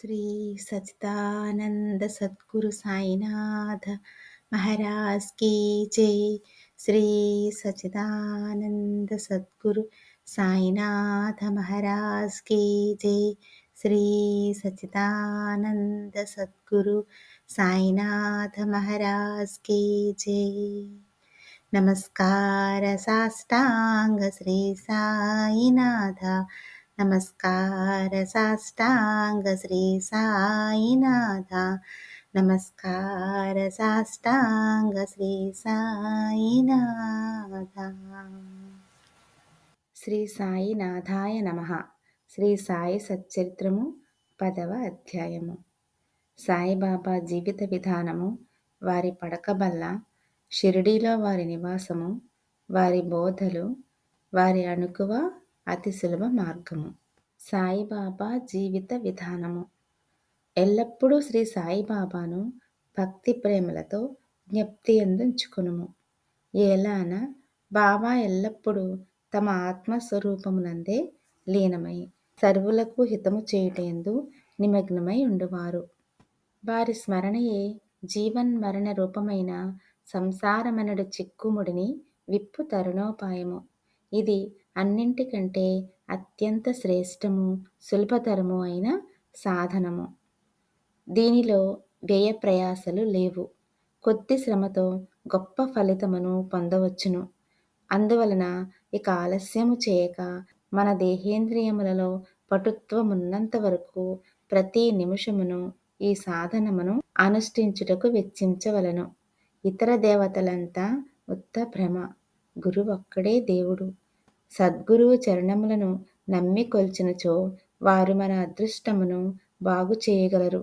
श्री सच्चिदानन्दसद्गुरु सायिनाथ महाराज की जय। श्री सच्चिदानन्दसद्गुरु महाराज की जय। श्री सच्चिदानन्दसद्गुरु साईनाथ महाराज की जय। नमस्कार साष्टाङ्ग श्री साईनाथ। నమస్కార సాష్టాంగ శ్రీ సాయినాథ. నమస్కార సాష్టాంగ శ్రీ సాయినాథ. శ్రీ సాయినాథాయ నమ. శ్రీ సాయి సచ్చరిత్రము పదవ అధ్యాయము. సాయిబాబా జీవిత విధానము వారి పడకబల్ల షిరిడీలో వారి నివాసము వారి బోధలు వారి అణుకువ అతి సులభ మార్గము. సాయిబాబా జీవిత విధానము. ఎల్లప్పుడూ శ్రీ సాయిబాబాను భక్తి ప్రేమలతో జ్ఞప్తి అందించుకునుము. ఏలాన బాబా ఎల్లప్పుడూ తమ ఆత్మస్వరూపమునందే లీనమై సర్వులకు హితము చేయుటందు నిమగ్నమై ఉండువారు. వారి స్మరణయే జీవన్ మరణ రూపమైన సంసారమనడు చిక్కుముడిని విప్పు తరుణోపాయము. ఇది అన్నింటికంటే అత్యంత శ్రేష్టము సులభతరము అయిన సాధనము. దీనిలో వ్యయ ప్రయాసలు లేవు. కొద్ది శ్రమతో గొప్ప ఫలితమును పొందవచ్చును. అందువలన ఇక ఆలస్యము చేయక మన దేహేంద్రియములలో పటుత్వమున్నంత వరకు ప్రతి నిమిషమును ఈ సాధనమును అనుష్ఠించుటకు వెచ్చించవలను. ఇతర దేవతలంతా ఉత్త భ్రమ గురువొక్కడే దేవుడు. సద్గురువు చరణములను నమ్మి కొల్చినచో వారు మన అదృష్టమును బాగు చేయగలరు.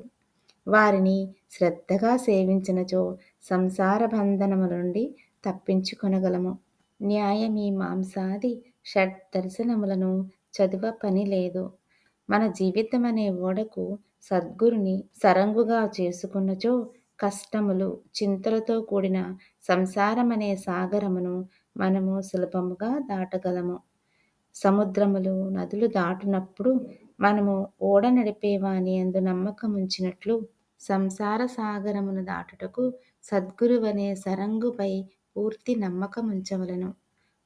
వారిని శ్రద్ధగా సేవించినచో సంసార బంధనముల నుండి తప్పించుకొనగలము. న్యాయమీమాంసాది షడ్ దర్శనములను చదువ పని లేదు. మన జీవితం అనే ఓడకు సద్గురుని సరంగుగా చేసుకున్నచో కష్టములు చింతలతో కూడిన సంసారమనే సాగరమును మనము సులభముగా దాటగలము. సముద్రములు నదులు దాటునప్పుడు మనము ఓడ నడిపేవాని అందు నమ్మకం ఉంచినట్లు సంసార సాగరమును దాటుటకు సద్గురువనే సరంగుపై పూర్తి నమ్మకం ఉంచవలను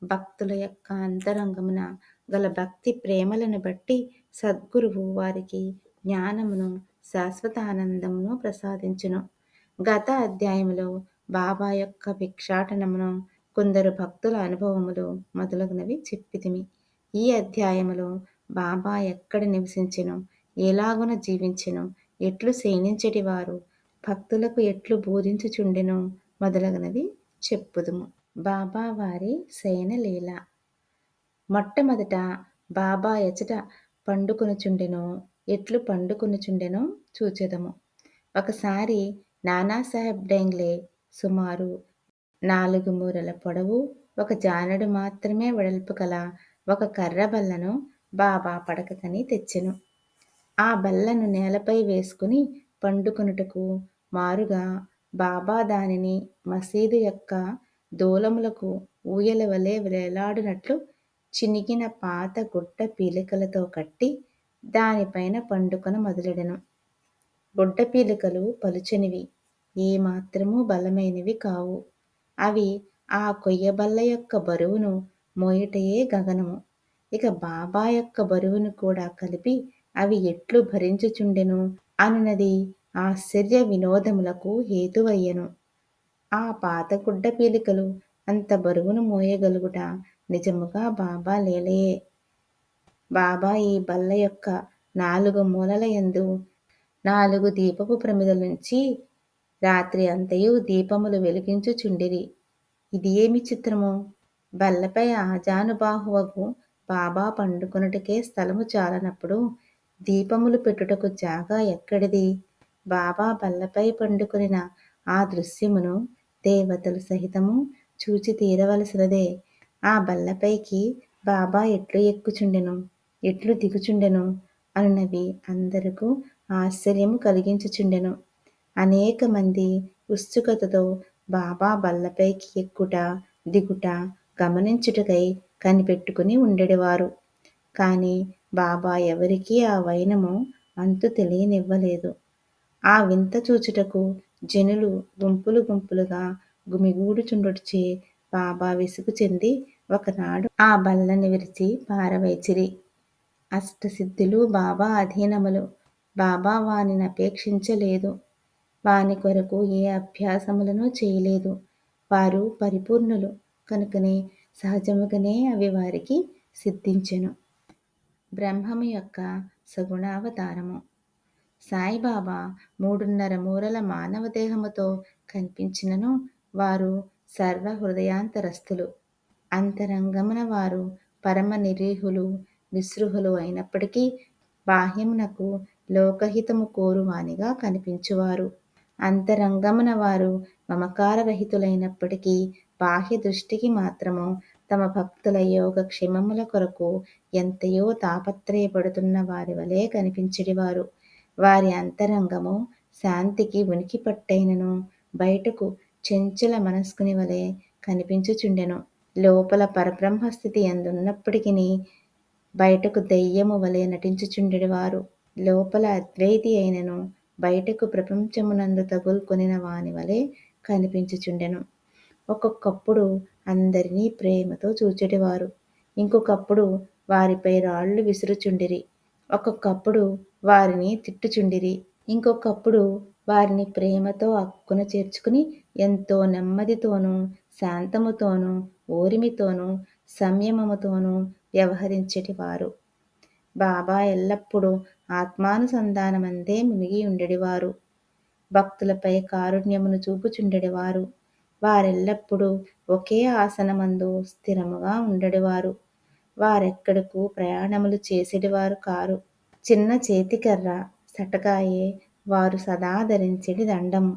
భక్తుల యొక్క అంతరంగమున గల భక్తి ప్రేమలను బట్టి సద్గురువు వారికి జ్ఞానమును శాశ్వత ఆనందమును ప్రసాదించును. గత అధ్యాయములో బాబా యొక్క భిక్షాటనమును కొందరు భక్తుల అనుభవములు మొదలగునవి చెప్పితిమి. ఈ అధ్యాయములో బాబా ఎక్కడ నివసించెను? ఎలాగున జీవించెను? ఎట్లు శయనించటి వారు భక్తులకు ఎట్లు బోధించుచుండెను? మొదలగునవి చెప్పుదుము. బాబా వారి శయనలీల. మొట్టమొదట బాబా ఎచట పండుకొనుచుండెనో? ఎట్లు పండుకొనుచుండెనో చూచెదము. ఒకసారి నానాసాహెబ్ డెంగ్లే సుమారు నాలుగు మూరల పొడవు ఒక జానడు మాత్రమే వెడల్పు కల ఒక కర్ర బల్లను బాబా పడకకని తెచ్చెను. ఆ బల్లను నేలపై వేసుకుని పండుకొనుటకు మారుగా బాబా దానిని మసీదు యొక్క దూలములకు ఊయల వలె వేలాడినట్లు చినిగిన పాత గుడ్డ పీలికలతో కట్టి దానిపైన పండుకొన మొదలెడను. గుడ్డ పీలికలు పలుచనివి ఏమాత్రము బలమైనవి కావు. అవి ఆ కొయ్యబల్ల యొక్క బరువును మోయుటయే గగనము. ఇక బాబా యొక్క బరువును కూడా కలిపి అవి ఎట్లు భరించుచుండెను? అనునది ఆశ్చర్య వినోదములకు హేతువయ్యను. ఆ పాత గుడ్డ పీలికలు అంత బరువును మోయగలుగుట నిజముగా బాబా లేలయే. బాబా ఈ బల్ల యొక్క నాలుగు మూలల యందు నాలుగు దీపపు ప్రమిదల నుంచి రాత్రి అంతయు దీపములు వెలిగించుచుండిరి ఇది ఏమి చిత్రము? బల్లపై ఆజానుబాహువకు బాబా పండుకొనుటకే స్థలము చాలనప్పుడు దీపములు పెట్టుటకు జాగా ఎక్కడిది? బాబా బల్లపై పండుకొనిన ఆ దృశ్యమును దేవతలు సహితము చూచి తీరవలసినదే. ఆ బల్లపైకి బాబా ఎట్లు ఎక్కుచుండెను? ఎట్లు దిగుచుండెను? అన్నవి అందరకు ఆశ్చర్యము కలిగించుచుండెను. అనేక మంది ఉత్సుకతతో బాబా బల్లపైకి ఎక్కుట దిగుట గమనించుటకై కనిపెట్టుకుని ఉండేవారు. కానీ బాబా ఎవరికీ ఆ వైనము అంతు తెలియనివ్వలేదు. ఆ వింత చూచుటకు జనులు గుంపులు గుంపులుగా గుమిగూడుచుండుటచే బాబా విసుగు చెంది ఒకనాడు ఆ బల్లని విరిచి పారవేచిరి. అష్టసిద్ధులు బాబా అధీనములు. బాబా వానిని అపేక్షించలేదు. వాని కొరకు ఏ అభ్యాసములను చేయలేదు. వారు పరిపూర్ణులు. కనుకనే సహజముగానే అవి వారికి సిద్ధించెను. బ్రహ్మము యొక్క సగుణావతారము. సాయిబాబా మూడున్నర మూరల మానవ దేహముతో కనిపించినను. వారు సర్వ హృదయాంతరస్థులు అంతరంగమున వారు పరమ నిరీహులు నిస్పృహులు అయినప్పటికీ బాహ్యమునకు లోకహితము కోరువానిగా కనిపించువారు. అంతరంగమున వారు మమకారరహితులైనప్పటికీ బాహ్య దృష్టికి మాత్రము తమ భక్తుల యోగ క్షేమముల కొరకు ఎంతయో తాపత్రయపడుతున్న వారి వలె కనిపించడివారు. వారి అంతరంగము శాంతికి ఉనికి పట్టైనను బయటకు చెంచల మనస్కుని వలె కనిపించుచుండెను. లోపల పరబ్రహ్మస్థితి ఎందున్నప్పటికీ బయటకు దెయ్యము వలె నటించుచుండెడివారు. లోపల అద్వైతి అయినను బయటకు ప్రపంచమునందు తగులుకొనిన వాని వలె కనిపించుచుండెను. ఒక్కొక్కప్పుడు అందరినీ ప్రేమతో చూచెడివారు. ఇంకొకప్పుడు వారిపై రాళ్ళు విసురుచుండిరి. ఒక్కొక్కప్పుడు వారిని తిట్టుచుండిరి. ఇంకొకప్పుడు వారిని ప్రేమతో అక్కున చేర్చుకుని ఎంతో నెమ్మదితోనూ శాంతముతోనూ ఓరిమితోనూ సంయమముతోనూ వ్యవహరించేటివారు. బాబా ఎల్లప్పుడూ ఆత్మానుసంధానమందే మునిగి ఉండెడివారు భక్తులపై కారుణ్యమును చూపుచుండెడివారు. వారెల్లప్పుడూ ఒకే ఆసనమందు స్థిరముగా ఉండెడివారు. వారెక్కడకు ప్రయాణములు చేసేడివారు కారు. చిన్న చేతికర్ర సటకాయే వారు సదా ధరించెడి దండము.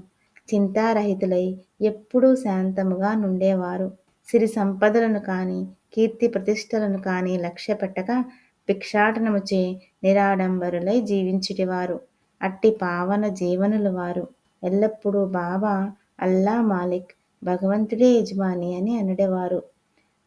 చింతారహితులై ఎప్పుడూ శాంతముగా నుండేవారు. సిరి సంపదలను కాని కీర్తి ప్రతిష్టలను కానీ లక్ష్య పెట్టక భిక్షాటనముచే నిరాడంబరులై జీవించుటివారు. అట్టి పావన జీవనులు వారు ఎల్లప్పుడూ బాబా అల్లా మాలిక్ భగవంతుడే యజమాని అని అనడేవారు.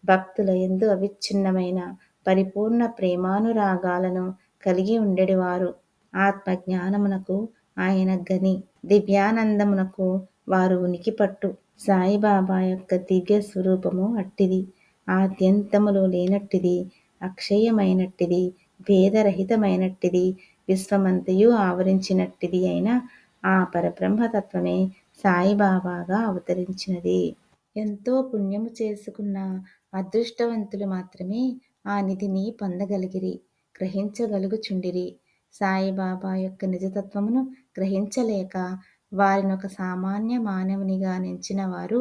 భక్తుల ఎందు అవిచ్ఛిన్నమైన పరిపూర్ణ ప్రేమానురాగాలను కలిగి ఉండేవారు. ఆత్మజ్ఞానమునకు ఆయన గని దివ్యానందమునకు వారు ఉనికి పట్టు సాయిబాబా యొక్క దివ్య స్వరూపము అట్టిది. ఆద్యంతములో లేనట్టిది. అక్షయమైనట్టిది భేదరహితమైనట్టిది విశ్వమంతయు ఆవరించినట్టిది అయిన ఆ పరబ్రహ్మతత్వమే సాయిబాబాగా అవతరించినది. ఎంతో పుణ్యము చేసుకున్న అదృష్టవంతులు మాత్రమే ఆ నిధిని పొందగలిగిరి గ్రహించగలుగుచుండిరి. సాయిబాబా యొక్క నిజతత్వమును గ్రహించలేక వారినొక సామాన్య మానవునిగా నించిన వారు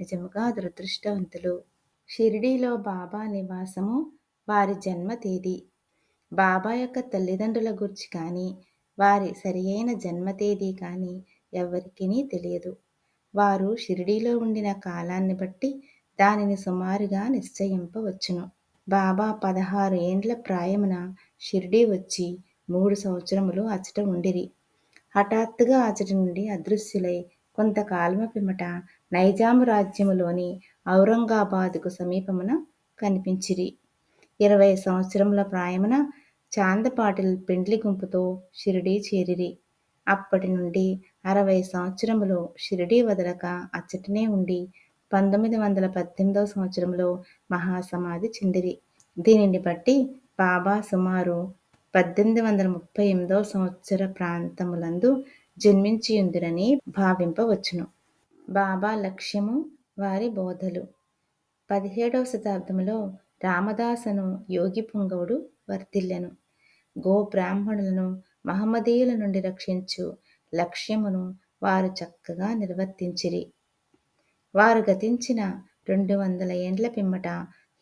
నిజముగా దురదృష్టవంతులు. షిరిడీలో బాబా నివాసము వారి జన్మ తేదీ. బాబా యొక్క తల్లిదండ్రుల గురించి కానీ వారి సరియైన జన్మ తేదీ కానీ ఎవరికీ తెలియదు. వారు షిరిడీలో ఉండిన కాలాన్ని బట్టి దానిని సుమారుగా నిశ్చయింపవచ్చును. బాబా పదహారు ఏండ్ల ప్రాయమున షిరిడీ వచ్చి మూడు సంవత్సరములు అచట ఉండిరి. హఠాత్తుగా అచట నుండి అదృశ్యులై కొంతకాలము పిమ్మట నైజాము రాజ్యములోని ఔరంగాబాద్కు సమీపమున కనిపించిరి. ఇరవై సంవత్సరముల ప్రాయమున చాందపాటిల్ పెండ్లి గుంపుతో షిరిడీ చేరిరి. అప్పటి నుండి అరవై సంవత్సరములు షిరిడీ వదలక అచ్చటనే ఉండి పంతొమ్మిది వందల పద్దెనిమిదవ సంవత్సరంలో మహాసమాధి చెందిరి. దీనిని బట్టి బాబా సుమారు పద్దెనిమిది వందల ముప్పై ఎనిమిదవ సంవత్సర ప్రాంతములందు జన్మించియుందురని భావింపవచ్చును. బాబా లక్ష్యము వారి బోధలు. పదిహేడవ శతాబ్దంలో రామదాసను యోగి పుంగవుడు వర్తిల్లెను గో బ్రాహ్మణులను మహమ్మదీయుల నుండి రక్షించు లక్ష్యమును వారు చక్కగా నిర్వర్తించిరి. వారు గతించిన రెండు వందల ఏండ్ల పిమ్మట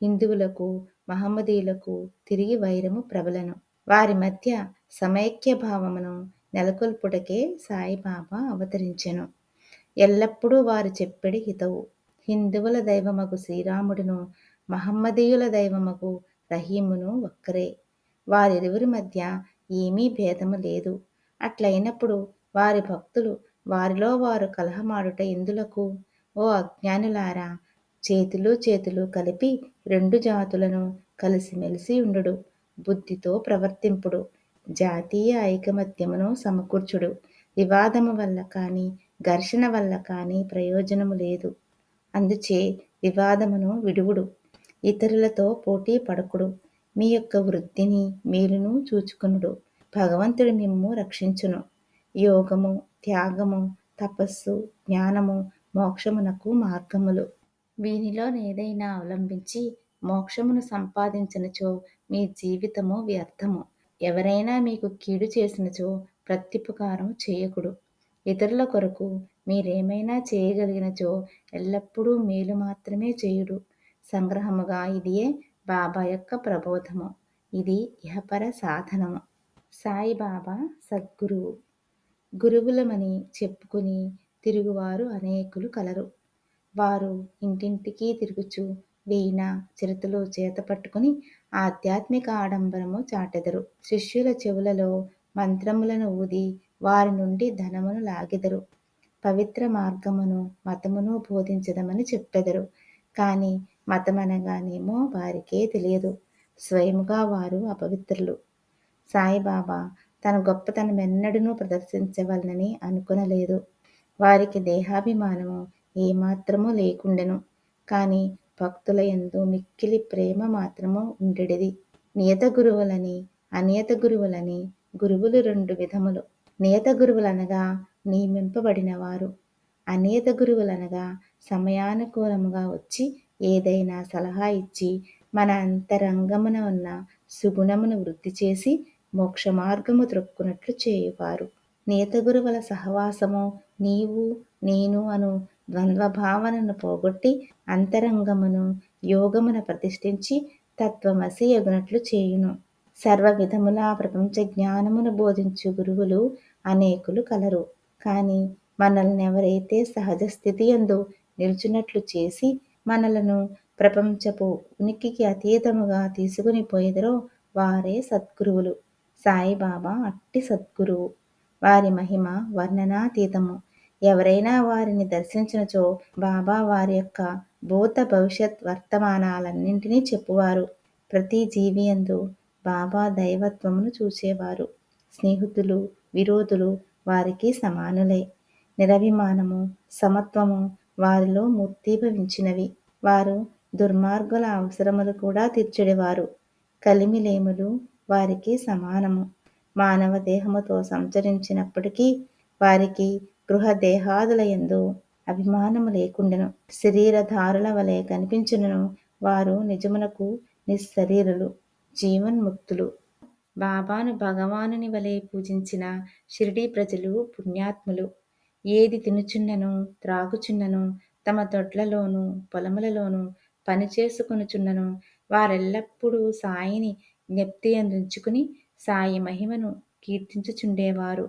హిందువులకు మహమ్మదీయులకు తిరిగి వైరము ప్రబలను. వారి మధ్య సమైక్య భావమును నెలకొల్పుటకే సాయిబాబా అవతరించెను. ఎల్లప్పుడూ వారు చెప్పెడి హితవు. హిందువుల దైవమగు శ్రీరాముడును మహమ్మదీయుల దైవముకు రహీమును ఒక్కరే వారిరువురి మధ్య ఏమీ భేదము లేదు. అట్లయినప్పుడు వారి భక్తులు వారిలో వారు కలహమాడుట ఎందులకు? ఓ అజ్ఞానులారా చేతులు చేతులు కలిపి రెండు జాతులను కలిసిమెలిసి ఉండుడు. బుద్ధితో ప్రవర్తింపుడు. జాతీయ ఐకమత్యమును సమకూర్చుడు. వివాదము వల్ల కానీ ఘర్షణ వల్ల కానీ ప్రయోజనము లేదు. అందుచే వివాదమును విడువుడు. ఇతరులతో పోటీ పడకుడు. మీ యొక్క వృత్తిని మీరును చూచుకునుడు. భగవంతుడు మిమ్ము రక్షించును. యోగము త్యాగము తపస్సు జ్ఞానము మోక్షమునకు మార్గములు. వీనిలో ఏదైనా అవలంబించి మోక్షమును సంపాదించినచో మీ జీవితము వ్యర్థము. ఎవరైనా మీకు కీడు చేసినచో ప్రత్యుపకారం చేయకుడు. ఇతరుల కొరకు మీరేమైనా చేయగలిగినచో ఎల్లప్పుడూ మేలు మాత్రమే చేయుడు. సంగ్రహముగా ఇదియే బాబా యొక్క ప్రబోధము. ఇది ఇహపర సాధనము. సాయిబాబా సద్గురువు గురువులమని చెప్పుకుని తిరుగువారు అనేకులు కలరు. వారు ఇంటింటికి తిరుగుచు వీణ చిరుతలు చేత పట్టుకుని ఆధ్యాత్మిక ఆడంబరము చాటెదరు. శిష్యుల చెవులలో మంత్రములను ఊది వారి నుండి ధనమును లాగెదరు. పవిత్ర మార్గమును మతమును బోధించదమని చెప్పెదరు. కానీ మతమనగానేమో వారికే తెలియదు. స్వయముగా వారు అపవిత్రులు. సాయిబాబా తన గొప్పతనం ఎన్నడూ ప్రదర్శించవలనని అనుకునలేదు. వారికి దేహాభిమానము ఏమాత్రమూ లేకుండెను. కానీ భక్తుల ఎందు మిక్కిలి ప్రేమ మాత్రము ఉండెడిది. నియత గురువులని అనియత గురువులని గురువులు రెండు విధములు. నియత గురువులనగా నియమింపబడిన వారు అనేత గురువులనగా సమయానుకూలముగా వచ్చి ఏదైనా సలహా ఇచ్చి మన అంతరంగమున ఉన్న సుగుణమును వృద్ధి చేసి మోక్ష మార్గము త్రొక్కునట్లు చేయువారు. నేత గురువుల సహవాసము నీవు నేను అను ద్వంద్వ భావనను పోగొట్టి అంతరంగమును యోగమున ప్రతిష్ఠించి తత్వమసి ఎగునట్లు చేయును. సర్వ విధముల ప్రపంచ జ్ఞానమును బోధించు గురువులు అనేకులు కలరు. కానీ మనల్ని ఎవరైతే సహజ స్థితి ఎందు నిల్చున్నట్లు చేసి మనలను ప్రపంచపు ఉనికికి అతీతముగా తీసుకుని పోయేదరో వారే సద్గురువులు. సాయిబాబా అట్టి సద్గురువు. వారి మహిమ వర్ణనాతీతము. ఎవరైనా వారిని దర్శించినచో బాబా వారి యొక్క భూత భవిష్యత్ వర్తమానాలన్నింటినీ చెప్పువారు. ప్రతి జీవియందు బాబా దైవత్వమును చూసేవారు స్నేహితులు విరోధులు వారికి సమానులే. నిరభిమానము సమత్వము వారిలో మూర్తీభవించినవి. వారు దుర్మార్గుల అవసరములు కూడా తీర్చెడివారు. కలిమిలేములు వారికి సమానము. మానవ దేహముతో సంచరించినప్పటికీ వారికి గృహదేహాదుల ఎందు అభిమానము లేకుండెను. శరీరధారుల వలె కనిపించునను. వారు నిజమునకు నిశరీరులు జీవన్ముక్తులు. బాబాను భగవానుని వలె పూజించిన షిరిడీ ప్రజలు పుణ్యాత్ములు. ఏది తినుచున్నను త్రాగుచున్నను తమ దొడ్లలోనూ పొలములలోనూ పనిచేసుకొనుచున్నను వారెల్లప్పుడూ సాయిని జ్ఞప్తి అందించుకుని సాయి మహిమను కీర్తించుచుండేవారు.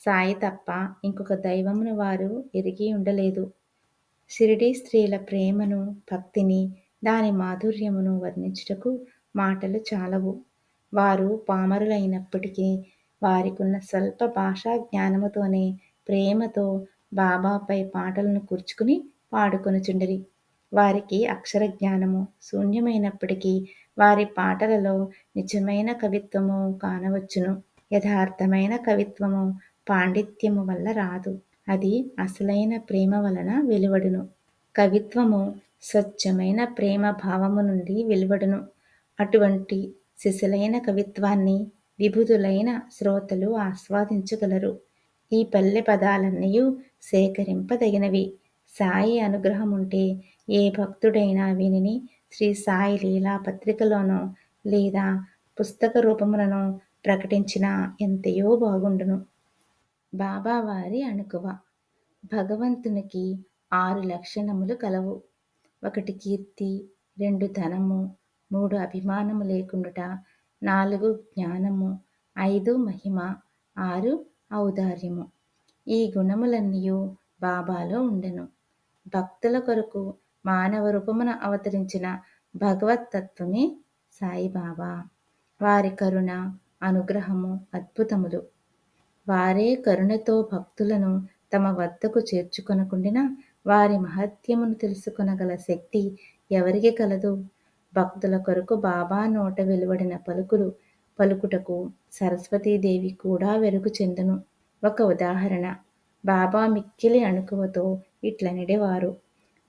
సాయి తప్ప ఇంకొక దైవమును వారు ఎరిగి ఉండలేదు. షిరిడి స్త్రీల ప్రేమను భక్తిని దాని మాధుర్యమును వర్ణించుటకు మాటలు చాలవు. వారు పామరులైనప్పటికీ వారికున్న స్వల్ప భాషా జ్ఞానముతోనే ప్రేమతో బాబాపై పాటలను కూర్చుకుని పాడుకొనుచుండరి వారికి అక్షర జ్ఞానము శూన్యమైనప్పటికీ వారి పాటలలో నిజమైన కవిత్వము కానవచ్చును. యథార్థమైన కవిత్వము పాండిత్యము వల్ల రాదు. అది అసలైన ప్రేమ వలన వెలువడును. కవిత్వము స్వచ్ఛమైన ప్రేమ భావము నుండి వెలువడును. అటువంటి శిశులైన కవిత్వాన్ని విభుదులైన శ్రోతలు ఆస్వాదించగలరు. ఈ పల్లె పదాలన్నీ సేకరింపదగినవి. సాయి అనుగ్రహం ఉంటే ఏ భక్తుడైనా వీనిని శ్రీ సాయి లీలా పత్రికలోనో లేదా పుస్తక రూపములను ప్రకటించిన ఎంతయో బాగుండును. బాబావారి అణుకువ. భగవంతునికి ఆరు లక్షణములు కలవు. ఒకటి కీర్తి రెండు ధనము మూడు అభిమానము లేకుండుట నాలుగు జ్ఞానము ఐదు మహిమ ఆరు ఔదార్యము. ఈ గుణములన్నీ బాబాలో ఉండెను. భక్తుల కొరకు మానవ రూపమున అవతరించిన భగవతత్వమే సాయిబాబా. వారి కరుణ అనుగ్రహము అద్భుతములు. వారే కరుణతో భక్తులను తమ వద్దకు చేర్చుకొనకుండిన వారి మహత్యమును తెలుసుకొనగల శక్తి ఎవరికి కలదు? భక్తుల కొరకు బాబా నోట వెలువడిన పలుకులు పలుకుటకు సరస్వతీదేవి కూడా వెలుగు చెందును. ఒక ఉదాహరణ బాబా మిక్కిలి అణుకువతో ఇట్లనిడేవారు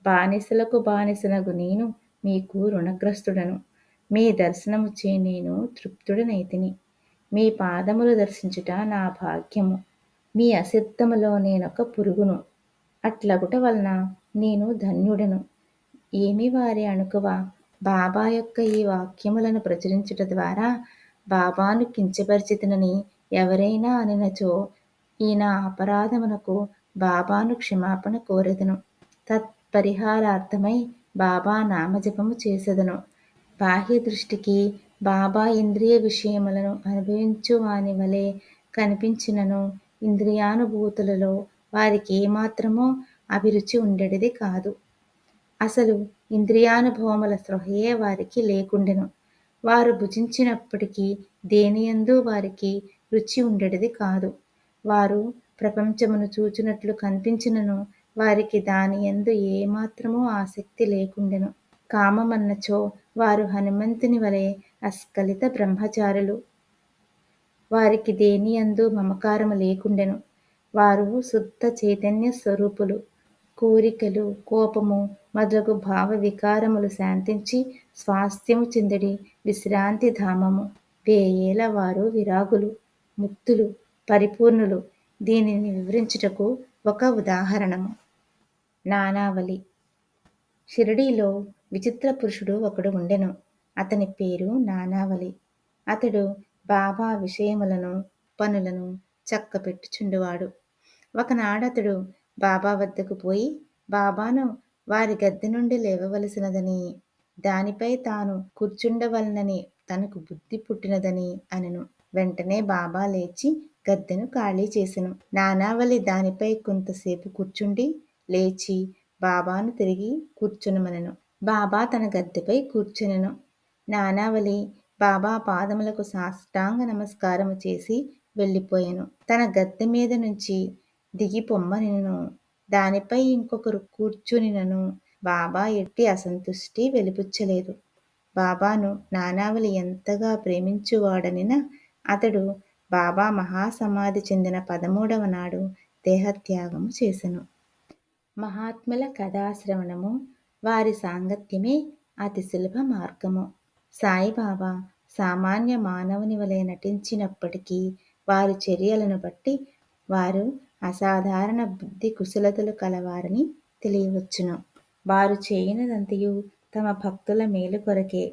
బానిసలకు బానిసనగు నేను మీకు రుణగ్రస్తుడను. మీ దర్శనముచే నేను తృప్తుడనైతిని. మీ పాదములు దర్శించుట నా భాగ్యము. మీ అసిద్ధములో నేనొక పురుగును. అట్లగుట వలన నేను ధన్యుడను. ఏమి వారి అణుకువ? బాబా యొక్క ఈ వాక్యములను ప్రచురించుట ద్వారా బాబాను కించపరిచితునని ఎవరైనా అనినచో ఈ నా అపరాధమునకు బాబాను క్షమాపణ కోరెదను. తత్పరిహారార్థమై బాబా నామజపము చేసెదను. బాహ్య దృష్టికి బాబా ఇంద్రియ విషయములను అనుభవించు వాని వలె కనిపించినను. ఇంద్రియానుభూతులలో వారికి ఏమాత్రమో అభిరుచి ఉండేది కాదు. అసలు ఇంద్రియానుభవముల స్పృహయే వారికి లేకుండెను. వారు భుజించినప్పటికీ దేనియందు వారికి రుచి ఉండేది కాదు. వారు ప్రపంచమును చూచినట్లు కనిపించినను. వారికి దాని ఎందు ఏమాత్రమూ ఆసక్తి లేకుండెను. కామమన్నచో వారు హనుమంతుని వలె అస్కలిత బ్రహ్మచారులు. వారికి దేని అందు మమకారము లేకుండెను. వారు శుద్ధ చైతన్య స్వరూపులు. కోరికలు కోపము మొదలగు భావ వికారములు శాంతించి స్వాస్థ్యము చెందడి విశ్రాంతి ధామము. వేయేల వారు విరాగులు ముక్తులు పరిపూర్ణులు. దీనిని వివరించుటకు ఒక ఉదాహరణము. నానావళి. షిరిడీలో విచిత్ర పురుషుడు ఒకడు ఉండెను. అతని పేరు నానావళి. అతడు బాబా విషయములను పనులను చక్కపెట్టుచుండువాడు. ఒకనాడతడు బాబా వద్దకు పోయి బాబాను వారి గద్దె నుండి లేవవలసినదని దానిపై తాను కూర్చుండవలనని తనకు బుద్ధి పుట్టినదని అనెను. వెంటనే బాబా లేచి గద్దెను ఖాళీ చేసెను. నానావళి దానిపై కొంతసేపు కూర్చుండి లేచి బాబాను తిరిగి కూర్చునమనెను. బాబా తన గద్దెపై కూర్చునెను. నానావళి బాబా పాదములకు సాష్టాంగ నమస్కారము చేసి వెళ్ళిపోయాను. తన గద్దె మీద నుంచి దిగి పొమ్మనినను దానిపై ఇంకొకరు కూర్చునినను బాబా ఎట్టి అసంతుష్టి వెలిపుచ్చలేదు. బాబాను నానావళి ఎంతగా ప్రేమించువాడనినా అతడు బాబా మహాసమాధి చెందిన పదమూడవ నాడు దేహత్యాగము చేసెను. మహాత్ముల కథాశ్రవణము వారి సాంగత్యమే అతి సులభ మార్గము. సాయిబాబా సామాన్య మానవుని వలె నటించినప్పటికీ వారి చర్యలను బట్టి వారు అసాధారణ బుద్ధి కుశలతలు కలవారని తెలియవచ్చును. వారు చేయనిదంతయు తమ భక్తుల మేలు కొరకే.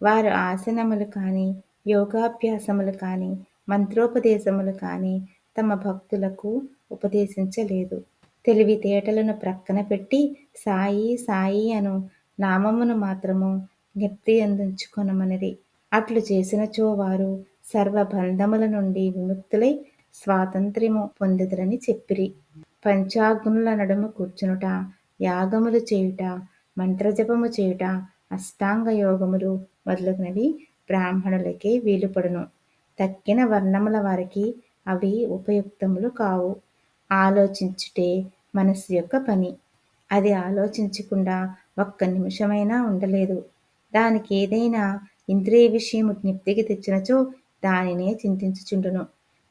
వారు ఆసనములు కానీ యోగాభ్యాసములు కానీ మంత్రోపదేశములు కానీ తమ భక్తులకు ఉపదేశించలేదు. తెలివితేటలను ప్రక్కన పెట్టి సాయి సాయి అను నామమును మాత్రము జ్ఞప్తి అందించుకొనమనిది అట్లు చేసినచో వారు సర్వబంధముల నుండి విముక్తులై స్వాతంత్ర్యము పొందుదరని చెప్పిరి. పంచాగ్నుల నడుమ కూర్చునుట యాగములు చేయుట మంత్రజపము చేయుట అష్టాంగ యోగములు మొదలగునవి బ్రాహ్మణులకే వీలుపడును. తక్కిన వర్ణముల వారికి అవి ఉపయుక్తములు కావు. ఆలోచించుటే మనస్సు యొక్క పని. అది ఆలోచించకుండా ఒక్క నిమిషమైనా ఉండలేదు. దానికి ఏదైనా ఇంద్రియ విషయము జ్ఞప్తికి తెచ్చినచో దానినే చింతించుచుండును.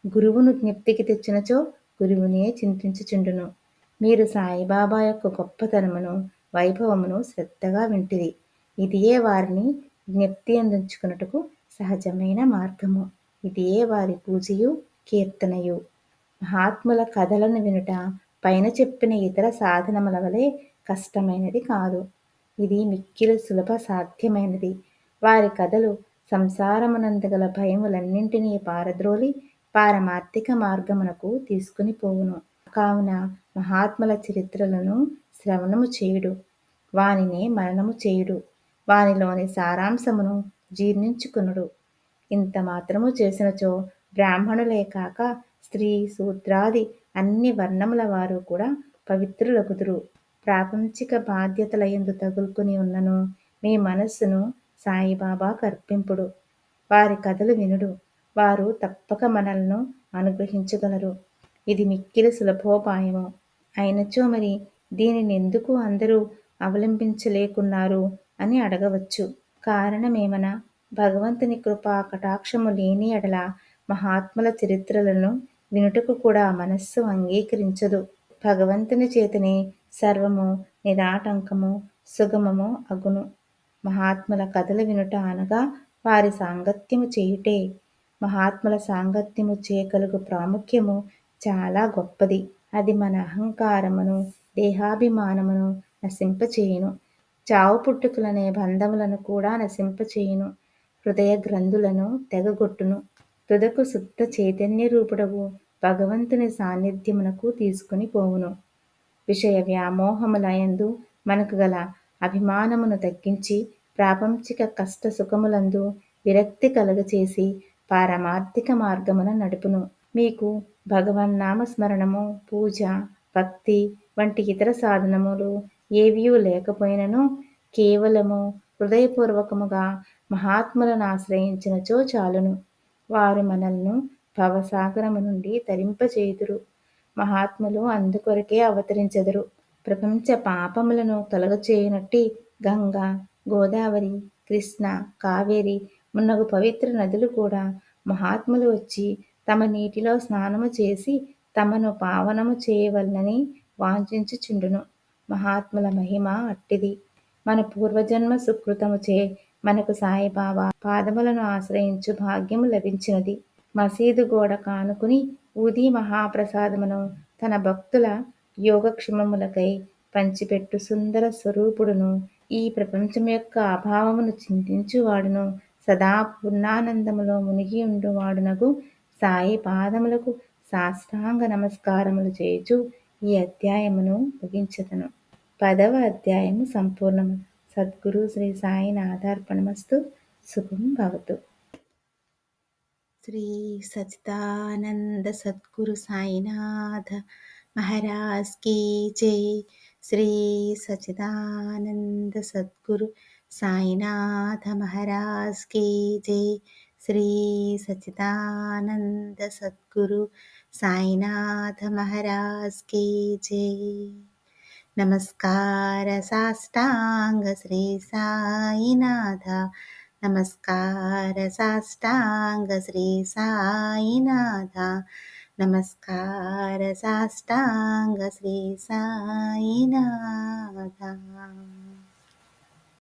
గురువును జ్ఞప్తికి తెచ్చినచో గురువునే చింతించుచుండును. మీరు సాయిబాబా యొక్క గొప్పతనమును వైభవమును శ్రద్ధగా వింటిరి. ఇదియే వారిని జ్ఞప్తి అందించుకున్నట్టుకు సహజమైన మార్గము. ఇదియే వారి పూజయు కీర్తనయు. మహాత్ముల కథలను వినుట పైన చెప్పిన ఇతర సాధనముల వలె కష్టమైనది కాదు. ఇది మిక్కిలి సులభ సాధ్యమైనది. వారి కథలు సంసారమునందుగల భయములన్నింటినీ పారద్రోలి పారమార్థిక మార్గమునకు తీసుకుని పోవును. కావున మహాత్ముల చరిత్రలను శ్రవణము చేయుడు. వానినే మరణము చేయుడు. వానిలోని సారాంశమును జీర్ణించుకునుడు. ఇంత మాత్రము చేసినచో బ్రాహ్మణులే కాక స్త్రీ శూద్రాది అన్ని వర్ణముల వారు కూడా పవిత్రులగుదురు. ప్రాపంచిక బాధ్యతల ఎందు తగులుకుని ఉన్నను మీ మనస్సును సాయిబాబా కర్పింపుడు. వారి కథలు వినుడు. వారు తప్పక మనలను అనుగ్రహించగలరు. ఇది మిక్కిలి సులభోపాయము. అయినచో మరి దీనిని ఎందుకు అందరూ అవలంబించలేకున్నారు అని అడగవచ్చు. కారణమేమనా? భగవంతుని కృపా కటాక్షము లేని ఎడల మహాత్ముల చరిత్రలను వినుటకు కూడా మనస్సు అంగీకరించదు. భగవంతుని చేతనే సర్వము నిరాటంకము సుగమము అగును. మహాత్ముల కథలు వినుట అనగా వారి సాంగత్యము చేయుటే మహాత్ముల సాంగత్యము చేయగలుగు ప్రాముఖ్యము చాలా గొప్పది. అది మన అహంకారమును దేహాభిమానమును నశింపచేయును. చావు పుట్టుకులనే బంధములను కూడా నశింపచేయును. హృదయ గ్రంథులను తెగగొట్టును. తుదకు శుద్ధ చైతన్య రూపుడవు భగవంతుని సాన్నిధ్యమునకు తీసుకుని పోవును. విషయ వ్యామోహములయందు మనకు గల అభిమానమును తగ్గించి ప్రాపంచిక కష్ట సుఖములందు విరక్తి కలగచేసి పారమార్థిక మార్గమున నడుపును. మీకు భగవన్నామ స్మరణము పూజ భక్తి వంటి ఇతర సాధనములు ఏవీ లేకపోయినను కేవలము హృదయపూర్వకముగా మహాత్ములను ఆశ్రయించినచో చాలును. వారు మనల్ని భవసాగరము నుండి తరింపచేయుదురు. మహాత్ములు అందుకొరకే అవతరించెదరు. ప్రపంచ పాపములను తొలగచేయునట్టి గంగా గోదావరి కృష్ణ కావేరి మున్నగు పవిత్ర నదులు కూడా మహాత్ములు వచ్చి తమ నీటిలో స్నానము చేసి తమను పావనము చేయవలనని వాంఛించుచుండును. మహాత్ముల మహిమ అట్టిది. మన పూర్వజన్మ సుకృతముచే మనకు సాయిబాబా పాదములను ఆశ్రయించు భాగ్యము లభించినది. మసీదు గోడ కానుకుని ఊది మహాప్రసాదమును తన భక్తుల యోగక్షేమములకై పంచిపెట్టు సుందర స్వరూపుడును. ఈ ప్రపంచం యొక్క అభావమును చింతించువాడును. సదా పూర్ణానందములో మునిగి ఉండువాడునగు సాయి పాదములకు సాష్టాంగ నమస్కారములు చేయుచు ఈ అధ్యాయమును ముగించదను. పదవ అధ్యాయము సంపూర్ణము. सद्गुरु श्री साईनादार्पणमस्तु सुखं भवतु। श्रीसच्चिदानन्दसद्गुरु सायनाथमहाराज् के जय। श्रीसच्चिदानन्दसद्गुरु सायिनाथमहाराजस् के जय। श्रीसच्चिदानन्दसद्गुरु सायिनाथमहाराजस् के जय। నమస్కార సాష్టాంగ శ్రీ సాయినాథ నమస్కార సాష్టాంగ శ్రీ సాయినాథ నమస్కార సాష్టాంగ శ్రీ సాయినాథ